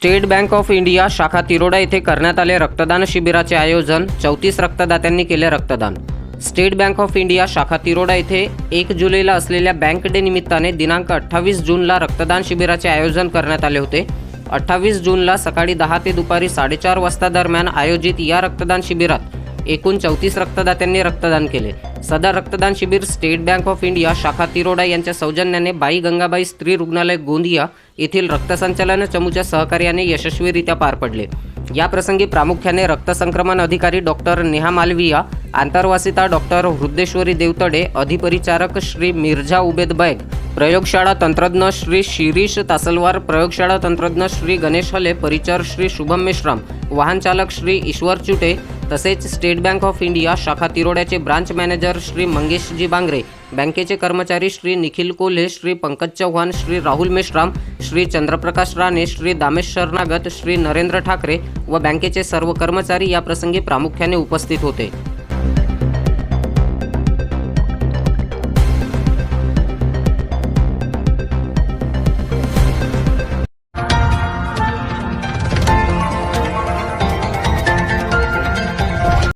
State bank of India शाखा तिरोडा येथे करण्यात आले रक्तदान शिबिराचे आयोजन. चौतीस रक्तदात्यांनी केले रक्तदान. स्टेट बँक ऑफ इंडिया शाखा तिरोडा येथे एक जुलैला असलेल्या बँक डे निमित्ताने दिनांक अठ्ठावीस जूनला रक्तदान शिबिराचे आयोजन करण्यात आले होते. अठ्ठावीस जूनला सकाळी दहा ते दुपारी साडेचार वाजता दरम्यान आयोजित या रक्तदान शिबिरात एकूण चौतीस रक्तदात्यांनी रक्तदान केले. सदर रक्तदान शिबिर स्टेट बँक ऑफ इंडिया शाखा तिरोडा यांच्या सौजन्याने बाई गंगाबाई स्त्री रुग्णालय गोंदिया येथील रक्तसंचालन चमूच्या सहकार्याने यशस्वीरित्या पार पडले. या प्रसंगी प्रामुख्याने रक्तसंक्रमण अधिकारी डॉक्टर नेहा मालविया आंतरवासिता डॉक्टर हृद्देश्वरी देवतडे अधिपरिचारक श्री मिर्झा उबेद बैग प्रयोगशाळा तंत्रज्ञ श्री शिरीष तासलवार प्रयोगशाळा तंत्रज्ञ श्री गणेश हले परिचार श्री शुभम मेश्राम वाहनचालक श्री ईश्वर चुटे तसेच स्टेट बँक ऑफ इंडिया शाखा तिरोड्याचे ब्रांच मॅनेजर श्री मंगेशजी बांगरे बँकेचे कर्मचारी श्री निखिल कोल्हे श्री पंकज चव्हाण श्री राहुल मेश्राम श्री चंद्रप्रकाश राणे श्री दामेश शरणागत श्री नरेंद्र ठाकरे व बँकेचे सर्व कर्मचारी या प्रसंगी प्रामुख्याने उपस्थित होते.